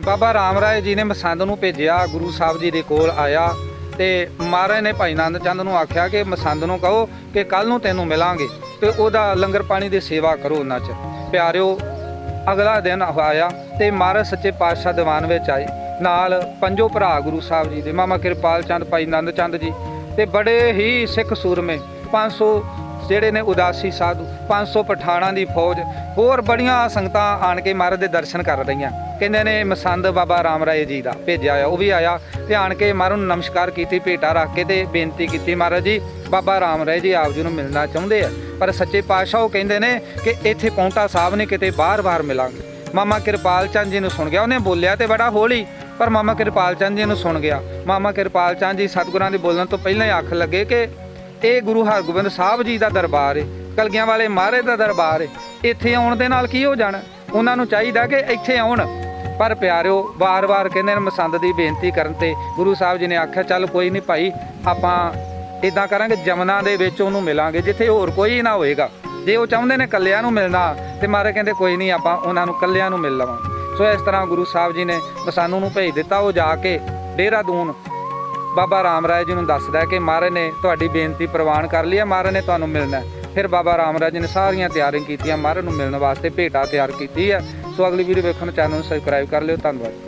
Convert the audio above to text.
ਬਾਬਾ ਰਾਮ ਰਾਏ ਜੀ ਨੇ ਮਸੰਦ ਨੂੰ ਭੇਜਿਆ, ਗੁਰੂ ਸਾਹਿਬ ਜੀ ਦੇ ਕੋਲ ਆਇਆ ਤੇ ਮਹਾਰਾਜ ਨੇ ਭਾਈ ਨੰਦ ਚੰਦ ਨੂੰ ਆਖਿਆ ਕਿ ਮਸੰਦ ਨੂੰ ਕਹੋ ਕਿ ਕੱਲ ਨੂੰ ਤੈਨੂੰ ਮਿਲਾਂਗੇ ਤੇ ਉਹਦਾ ਲੰਗਰ ਪਾਣੀ ਦੀ ਸੇਵਾ ਕਰੋ ਉਹਨਾਂ ਚ। ਪਿਆਰਿਓ, ਅਗਲਾ ਦਿਨ ਆਇਆ ਤੇ ਮਹਾਰਾਜ ਸੱਚੇ ਪਾਤਸ਼ਾਹ ਦੀਵਾਨ ਵਿੱਚ ਆਏ। ਨਾਲ ਪੰਜੋ ਭਰਾ ਗੁਰੂ ਸਾਹਿਬ ਜੀ ਦੇ, ਮਾਮਾ ਕਿਰਪਾਲ ਚੰਦ, ਭਾਈ ਨੰਦ ਚੰਦ ਜੀ ਤੇ ਬੜੇ ਹੀ ਸਿੱਖ ਸੂਰਮੇ 500 ਜਿਹੜੇ ਨੇ ਉਦਾਸੀ ਸਾਧੂ 500 ਪਠਾਣਾਂ ਦੀ ਫੌਜ, ਹੋਰ ਬੜੀਆਂ ਸੰਗਤਾਂ ਆਣ ਕੇ ਮਹਾਰਾਜ ਦੇ ਦਰਸ਼ਨ ਕਰ ਰਹੀਆਂ। ਕਹਿੰਦੇ ਨੇ ਮਸੰਦ ਬਾਬਾ ਰਾਮ ਰਾਏ ਜੀ ਦਾ ਭੇਜਿਆ ਆ ਉਹ ਵੀ ਆਇਆ। ਤੇ ਆਣ ਕੇ ਮਹਾਰਾਜ ਨੂੰ ਨਮਸਕਾਰ ਕੀਤੀ, ਭੇਟਾ ਰੱਖ ਕੇ ਤੇ ਬੇਨਤੀ ਕੀਤੀ ਮਹਾਰਾਜ ਜੀ, ਬਾਬਾ ਰਾਮ ਰਾਏ ਜੀ ਆਪ ਜੀ ਨੂੰ ਮਿਲਣਾ ਚਾਹੁੰਦੇ ਆ। ਪਰ ਸੱਚੇ ਪਾਤਸ਼ਾਹ ਉਹ ਕਹਿੰਦੇ ਨੇ ਕਿ ਇੱਥੇ ਪੌਂਟਾ ਸਾਹਿਬ ਨੇ ਕਿਤੇ ਬਾਰ-ਬਾਰ ਮਿਲਾਂਗੇ। ਮਾਮਾ ਕਿਰਪਾਲ ਚੰਦ ਜੀ ਨੂੰ ਸੁਣ ਗਿਆ, ਉਹਨੇ ਬੋਲਿਆ ਤੇ ਬੜਾ ਹੌਲੀ, ਪਰ ਮਾਮਾ ਕਿਰਪਾਲ ਚੰਦ ਜੀ ਨੂੰ ਸੁਣ ਗਿਆ। ਮਾਮਾ ਕਿਰਪਾਲ ਚੰਦ ਜੀ ਸਤਿਗੁਰਾਂ ਦੇ ਬੋਲਣ ਤੋਂ ਪਹਿਲਾਂ ਹੀ ਆਖ ਲੱਗੇ ਕਿ ਇਹ ਗੁਰੂ ਹਰਗੋਬਿੰਦ ਸਾਹਿਬ ਜੀ ਦਾ ਦਰਬਾਰ ਏ, ਕਲਗੀਆਂ ਵਾਲੇ ਮਹਾਰਾਜ ਦਾ ਦਰਬਾਰ ਏ। ਇੱਥੇ ਆਉਣ ਦੇ ਨਾਲ ਕੀ ਹੋ ਜਾਣਾ? ਉਹਨਾਂ ਨੂੰ ਚਾਹੀਦਾ ਕਿ ਇੱਥੇ ਆਉਣ। ਪਰ ਪਿਆਰਿਓ, ਵਾਰ-ਵਾਰ ਕਹਿੰਦੇ ਨੇ ਮਸੰਦ ਦੀ ਬੇਨਤੀ ਕਰਨ ਤੇ ਗੁਰੂ ਸਾਹਿਬ ਜੀ ਨੇ ਆਖਿਆ, ਚੱਲ ਕੋਈ ਨਹੀਂ ਭਾਈ, ਆਪਾਂ ਇਦਾਂ ਕਰਾਂਗੇ, ਜਮਨਾ ਦੇ ਵਿੱਚ ਉਹਨੂੰ ਮਿਲਾਂਗੇ, ਜਿੱਥੇ ਹੋਰ ਕੋਈ ਨਾ ਹੋਏਗਾ। ਜੇ ਉਹ ਚਾਹੁੰਦੇ ਨੇ ਕੱਲਿਆਂ ਨੂੰ ਮਿਲਣਾ, ਤੇ ਮਾਰੇ ਕਹਿੰਦੇ, ਕੋਈ ਨਹੀਂ ਆਪਾਂ ਉਹਨਾਂ ਨੂੰ ਕੱਲਿਆਂ ਨੂੰ ਮਿਲ ਲਵਾਂ ਸੋ ਇਸ ਤਰ੍ਹਾਂ ਗੁਰੂ ਸਾਹਿਬ ਜੀ ਨੇ ਮਸਾਨੂੰ ਨੂੰ ਭੇਜ ਦਿੱਤਾ, ਉਹ ਜਾ ਕੇ ਡੇਰਾਦੂਨ ਬਾਬਾ ਰਾਮ ਰਾਏ ਜੀ ਨੂੰ ਦੱਸਦਾ ਕਿ ਮਹਾਰਾਜ ਨੇ ਤੁਹਾਡੀ ਬੇਨਤੀ ਪ੍ਰਵਾਨ ਕਰ ਲਈ ਹੈ, ਮਹਾਰਾਜ ਨੇ ਤੁਹਾਨੂੰ ਮਿਲਣਾ ਫਿਰ ਬਾਬਾ ਰਾਮ ਰਾਏ ਜੀ ਨੇ ਸਾਰੀਆਂ ਤਿਆਰੀਆਂ ਕੀਤੀਆਂ, ਮਹਾਰਾਜ ਨੂੰ ਮਿਲਣ ਵਾਸਤੇ ਭੇਟਾ ਤਿਆਰ ਕੀਤੀ ਹੈ। ਸੋ ਅਗਲੀ ਵੀਡੀਓ ਵੇਖਣ ਚੈਨਲ ਨੂੰ ਸਬਸਕ੍ਰਾਈਬ ਕਰ ਲਿਓ ਧੰਨਵਾਦ।